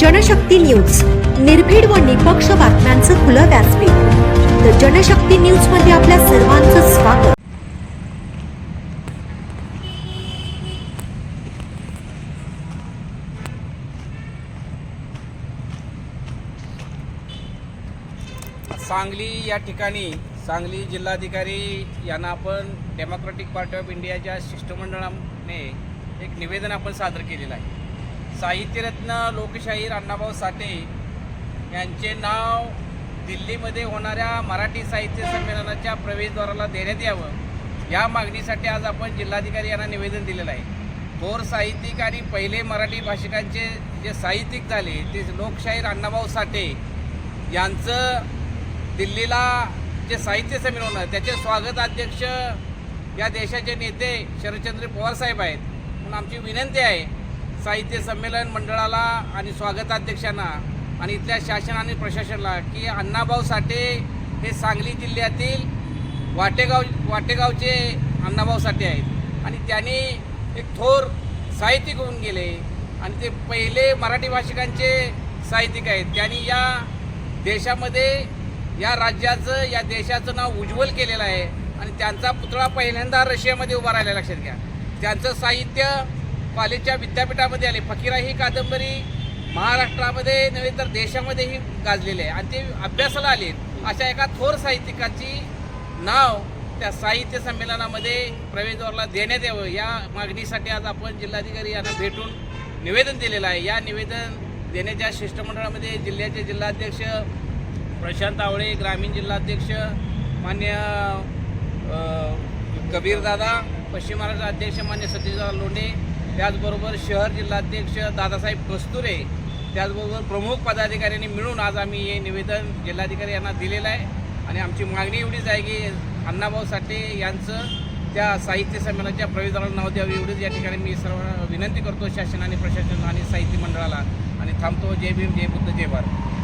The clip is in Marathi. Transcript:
जनशक्ती न्यूज. निर्भीड व निपक्ष बातम्यांचं खुलं व्यासपीठ. तर जनशक्ती न्यूजमध्ये आपल्या सर्वांचं स्वागत. सांगली या ठिकाणी सांगली जिल्हाधिकारी यांना आपण डेमोक्रॅटिक पार्टी ऑफ इंडियाच्या शिष्टमंडळाने एक निवेदन आपण सादर केलेलं आहे. साहित्यरत्न लोकशाहीर अण्णाभाऊ साठे यांचे नाव दिल्लीमध्ये होणाऱ्या मराठी साहित्य संमेलनाच्या प्रवेशद्वाराला देण्यात यावं. या मागणीसाठी आज आपण जिल्हाधिकारी यांना निवेदन दिलेलं आहे. थोर साहित्यिक आणि पहिले मराठी भाषिकांचे जे साहित्यिक झाले ते लोकशाहीर अण्णाभाऊ साठे यांचं दिल्लीला जे साहित्य संमेलन त्याचे स्वागत अध्यक्ष या देशाचे नेते शरदचंद्र पवार साहेब आहेत. म्हणून आमची विनंती आहे साहित्य संमेलन मंडळाला आणि स्वागताध्यक्षांना आणि इथल्या शासन आणि प्रशासनाला की अण्णाभाऊ साठे हे सांगली जिल्ह्यातील वाटेगाव वाटेगावचे अण्णाभाऊ साठे आहेत. आणि त्यांनी एक थोर साहित्यिक होऊन गेले आणि ते पहिले मराठी भाषिकांचे साहित्यिक आहेत. त्यांनी या देशामध्ये या राज्याचं या देशाचं नाव उज्ज्वल केलेलं आहे. आणि त्यांचा पुतळा पहिल्यांदा रशियामध्ये उभा राहिला लक्षात घ्या. त्यांचं साहित्य कॉलेजच्या विद्यापीठामध्ये आले. फकीरा ही कादंबरी महाराष्ट्रामध्ये नव्हे तर देशामध्येही गाजलेली आहे. आणि ते अभ्यासाला आले. अशा एका थोर साहित्यिकाची नाव त्या साहित्य संमेलनामध्ये प्रवेशद्वाराला देण्यात यावं. या मागणीसाठी आज आपण जिल्हाधिकारी यांना भेटून निवेदन दिलेलं आहे. या निवेदन देण्याच्या शिष्टमंडळामध्ये जिल्ह्याचे जिल्हाध्यक्ष प्रशांत आवळे ग्रामीण जिल्हाध्यक्ष मान्य कबीरदादा पश्चिम महाराष्ट्र अध्यक्ष मान्य सतीशदादा लोंढे त्याचबरोबर शहर जिल्हाध्यक्ष दादासाहेब कस्तुरे त्याचबरोबर प्रमुख पदाधिकाऱ्यांनी मिळून आज आम्ही हे निवेदन जिल्हाधिकारी यांना दिलेलं आहे. आणि आमची मागणी एवढीच आहे की अण्णाभाऊ साठे यांचं त्या साहित्य संमेलनाच्या प्रवेशद्वाराला नाव द्यावे एवढीच या ठिकाणी मी सर्व विनंती करतो शासन आणि प्रशासन आणि साहित्य मंडळाला. आणि थांबतो. जय भीम जय बुद्ध जय भारत.